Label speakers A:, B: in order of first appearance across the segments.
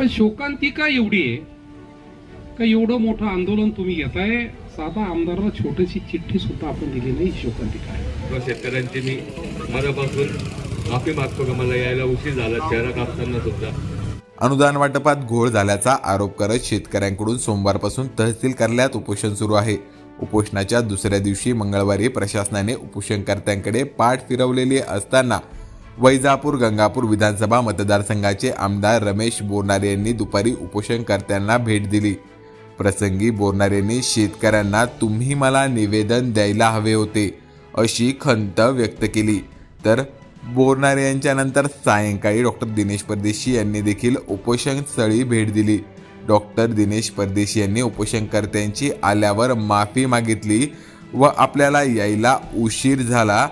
A: पण शोकांतिका एवढी आहे का एवढं मोठं आंदोलन तुम्ही घेताय? साधा आमदाराला छोटीशी चिठ्ठी सुद्धा आपण दिली नाही शोकांतिका आहे.
B: सर्व शेतकऱ्यांची मी मनापासून माफी मागतो का? मला यायला उशीर झाला शहरात असताना सुद्धा.
C: अनुदान वाटपात घोळ झाल्याचा आरोप करत शेतकऱ्यांकडून सोमवारपासून तहसील कार्यालयात उपोषण सुरू आहे. उपोषणाच्या दुसऱ्या दिवशी मंगळवारी प्रशासनाने उपोषणकर्त्यांकडे पाठ फिरवलेली असताना वैजापूर गंगापूर विधानसभा मतदारसंघाचे आमदार रमेश बोरनारे यांनी दुपारी उपोषणकर्त्यांना भेट दिली. प्रसंगी बोरनारेंनी शेतकऱ्यांना तुम्ही मला निवेदन द्यायला हवे होते अशी खंत व्यक्त केली. तर बोरनारे यांच्यानंतर सायंकाळी डॉक्टर दिनेश परदेशी यांनी देखील उपोषणस्थळी भेट दिली. डॉक्टर दिनेश परदेशी यांनी उपोषणकर्त्यांची आल्यावर माफी मागितली व आपल्याला यायला उशीर झाला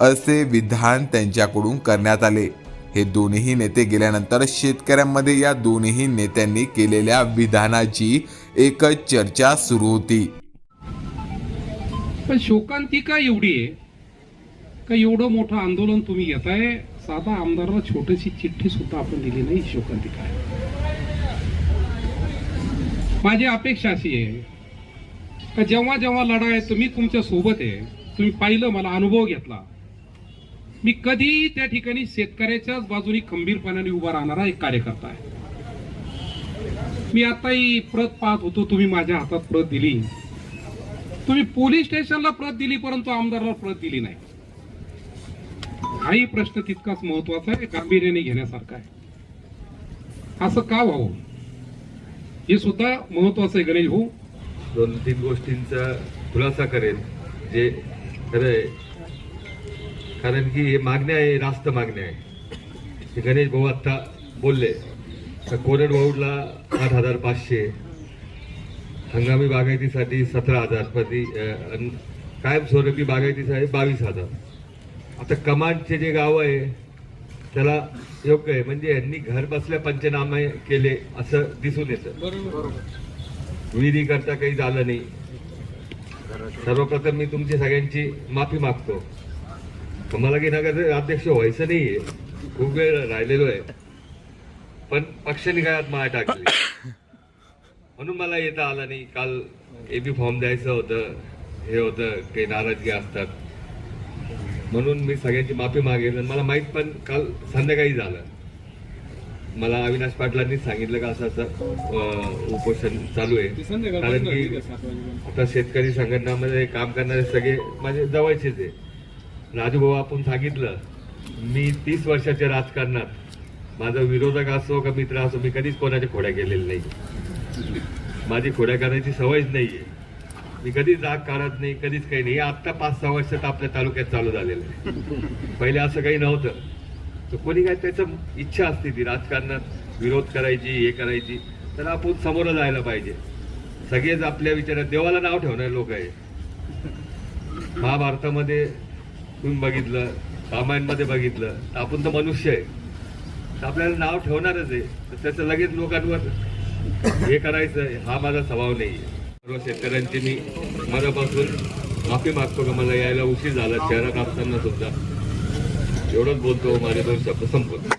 C: असे विधान त्यांच्याकडून करण्यात आले. हे दोन्ही नेते गेल्यानंतर शेतकऱ्यांमध्ये या दोन्ही नेत्यांनी केलेल्या विधानाची एकच चर्चा सुरू होती.
A: पण शोकांतिका एवढी आहे? का एवढं मोठं आंदोलन तुम्ही घेताय साधा आमदाराला छोटीशी चिठ्ठी सुद्धा आपण दिली नाही शोकांतिका आहे माझी अपेक्षा अशी आहे का जेव्हा जेव्हा लढा आहे तुम्ही तुमच्यासोबत आहे. तुम्ही पाहिलं मला अनुभव घेतला. मी कधी त्या ठिकाणी शेतकऱ्याच्याच बाजूनी खंबीरपणाने उभा राहणारा एक कार्यकर्ता आहे. मी आताही प्रत पाहत होतो तुम्ही माझ्या हातात प्रत दिली. तुम्ही पोलीस स्टेशनला प्रत दिली परंतु आमदाराला प्रत दिली नाही. हाही प्रश्न तितकाच महत्त्वाचा आहे गांभीर्याने घेण्यासारखा आहे. असं का व्हावं? हे सुद्धा महत्वाचं आहे गणेश भाऊ.
B: दोन तीन गोष्टींचा खुलासा करेन. जे खरं कारण की हे मागण्या आहे रास्त मागण्या आहे. हे गणेश भाऊ आत्ता बोलले तर कोरडवाऊडला आठ हजार पाचशे हंगामी बागायतीसाठी सतरा हजार प्रति कायमस्वरूपी बागायतीसाठी बावीस हजार. आता कमांडचे जे गाव आहे त्याला योग्य आहे. म्हणजे यांनी घर बसल्या पंचनामे केले असं दिसून येतं. विहिरी करता काही झालं नाही. सर्वप्रथम मी तुमची सगळ्यांची माफी मागतो. मला की नगर अध्यक्ष व्हायचं नाहीये. खूप वेळ राहिलेलो आहे. पण पक्षाने काय माया टाकली? म्हणून मला येता आला नाही. काल एबी फॉर्म द्यायचं होतं. हे होतं काही नाराजगी असतात. म्हणून मी सगळ्यांची माफी मागेल मला माहीत पण काल संध्याकाळी झालं. मला अविनाश पाटलांनी सांगितलं का असं असं उपोषण चालू आहे. कारण की आता शेतकरी संघटनामध्ये काम करणारे सगळे माझे जवळचेच आहे. राजूभाऊ आपण सांगितलं मी तीस वर्षाच्या राजकारणात माझा विरोधक असो का मित्र असो मी कधीच कोणाच्या खोड्या गेलेले नाही. माझी खोड्या करायची सवयच नाहीये. मी कधीच राग काढत नाही कधीच काही नाही. हे आत्ता पाच सहा वर्षात आपल्या तालुक्यात चालू झालेलं आहे. पहिले असं काही नव्हतं. तर कोणी काय त्याचं इच्छा असते ती राजकारणात विरोध करायची हे करायची तर आपण समोर जायला पाहिजे. सगळेच आपल्या विचारात देवाला नाव ठेवणारे लोक आहे महाभारतामध्ये तुम्ही बघितलं रामायणमध्ये बघितलं तर आपण तर मनुष्य आहे. तर आपल्याला नाव ठेवणारच आहे. तर त्याचं लगेच लोकांवर हे करायचं हा माझा स्वभाव नाही आहे सर्व शेतकऱ्यांची मी मनापासून माफी मागतो का मला यायला उशीर झाला शहरात असताना सुद्धा. एवढंच बोलतो माझे दोन शब्द संपवतो.